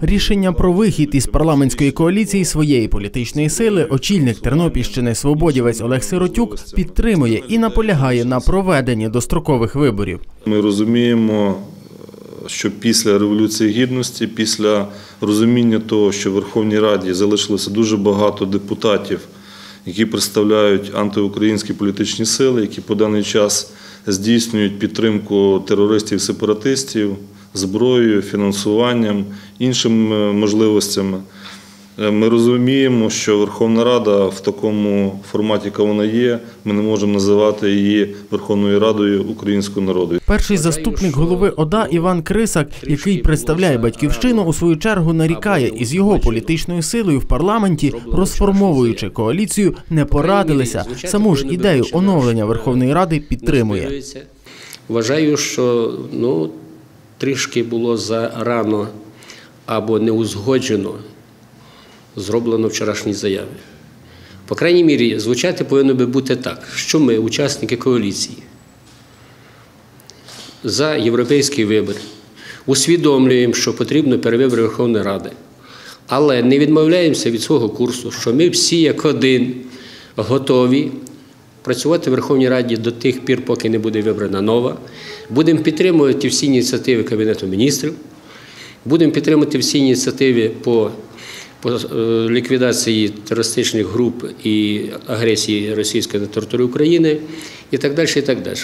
Рішення про вихід із парламентської коаліції своєї політичної сили очільник Тернопільщини свободівець Олег Сиротюк підтримує і наполягає на проведенні дострокових виборів. Ми розуміємо, що після Революції Гідності, після розуміння того, що в Верховній Раді залишилося дуже багато депутатів, які представляють антиукраїнські політичні сили, які по даний час здійснюють підтримку терористів-сепаратистів зброєю, фінансуванням, іншими можливостями. Е, Ми розуміємо, що Верховна Рада в такому форматі, яка вона є, ми не можемо називати її Верховною Радою українського народу. Перший заступник голови ОДА Іван Крисак, який представляє батьківщину, у свою чергу нарікає із його політичною силою в парламенті, розформовуючи коаліцію, не порадилися. Саму ж ідею оновлення Верховної Ради підтримує. Вважаю, що ну, трішки було зарано або не узгоджено зроблено вчорашні заяви. По крайній мірі, звучати повинно би бути так, що ми, учасники коаліції, за європейський вибір, усвідомлюємо, що потрібно перевибори Верховної Ради, але не відмовляємося від свого курсу, що ми всі як один готові працювати в Верховній Раді до тих пір, поки не буде вибрана нова. Будемо підтримувати всі ініціативи Кабінету міністрів, будемо підтримувати всі ініціативи по, по е, ліквідації терористичних груп і агресії російської на території України і так далі. І так далі.